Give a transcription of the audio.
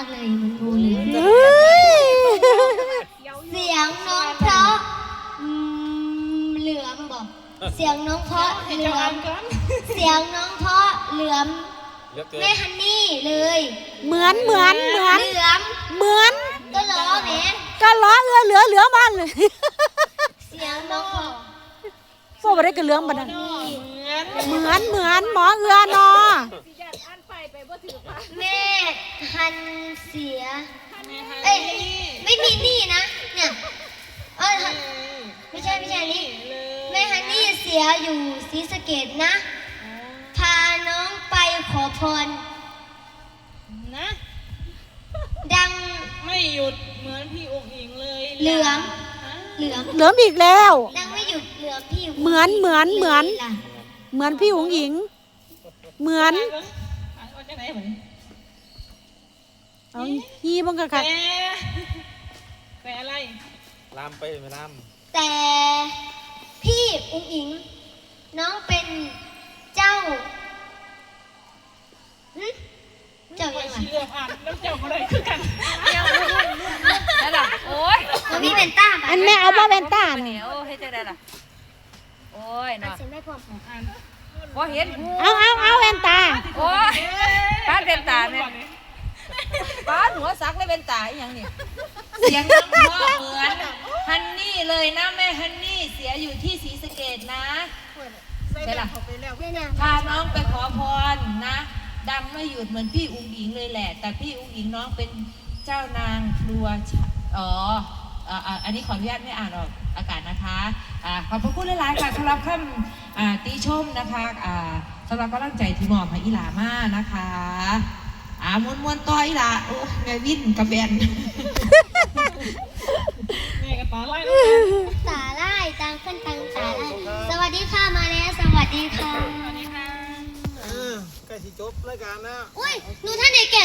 าวมากเลยเหมันงูเลยเฮ้ยเสียงน้องเพราะอืมเหลือมบอก เสียงน้องเพราะเหลือมเสียงน้องเพราะเหลือมเลือกเกินแม่ฮันนี่เลยเหมือนเหมือนเหมือนเหลือมเหมือนก็ล้อแม่ก็ล้อเอือเหลือเหลือมันเลย เสียงน้องเพราะ พวกบ่ได้ก็เหลืองบัดนั้นนี่เหมือนเหมือนหมอเอือนอแม่ฮันเสีย เอ้ยไม่มีนี่นะเนี่ยเออไม่ใช่ไม่ใช่นี่แม่ฮันนี่เสียอยู่ศรีสะเกดนะ พาน้องไปขอพร นะ ดังไม่หยุดเหมือนพี่องค์อิงเลยเหลืองฮะเหลือง เหลือมอีกแล้ว ดังไม่ หยุดเหลืองพี่เหมือนเหมือนเหมือนล่ะเหมือนพี่หุงหญิงเหมือนอ่านว่าจะไหนเหมือนเอาฮีบังกะแต่ค่ะแต่อะไรลามไปไม่ลามแต่พี่อุ้งอิง น้องเป็นเจ้าหึเจ้าไปยังไงชี้เรื่องอ่านแล้วเจ้าอะไรคือกันนั่นล่ะโอ้ย มันพี่เป็นต้าปะอันแม่เอาบ่แว่นตาเหนีนี่ยวเฮ็ดจังไดล่ะโอ้ยอันเนาะเสียงไม่พออ่านบ่เห็นหูเอาเอาเอาแว่นตาโอ้ยป้าเป็นตาแม่ป้าหัวสักเลยเป็นตาอีหยังนี่เสียงน้องพ่อเหมือนฮันนี่เลยนะแม่ฮันนี่เสียอยู่ที่ศรีสะเกดนะใช่ล่ะเนี่ยนะพาน้องไปขอพรนะดังไม่หยุดเหมือนพี่อุ้งอิงเลยแหละ แต่พี่อุ้งอิงน้องเป็นเจ้านางครัวชะอ๋อ อ่าอ่าอันนี้ขออนุญาตไม่อ่านออกอากาศนะคะอ่าขอบพระคุณหลายๆค่ะสำหรับคำอ่าติชมนะคะอ่าสำหรับกำลังใจที่มอบให้อีหลามานะคะอ่ามวนมวนๆต่ออีหลาโอ้ยแม่วินกับแบน แม่กับตาไล่แล้วกันตาไล่ตังขึ้นตังตาไล่สวัสดีค่ะมาแล้วสวัสดีค่ะ สวัสดีค่ะเออใกล้สิจบรายการแล้ว อุ้ยหนูท่านเด็กแก่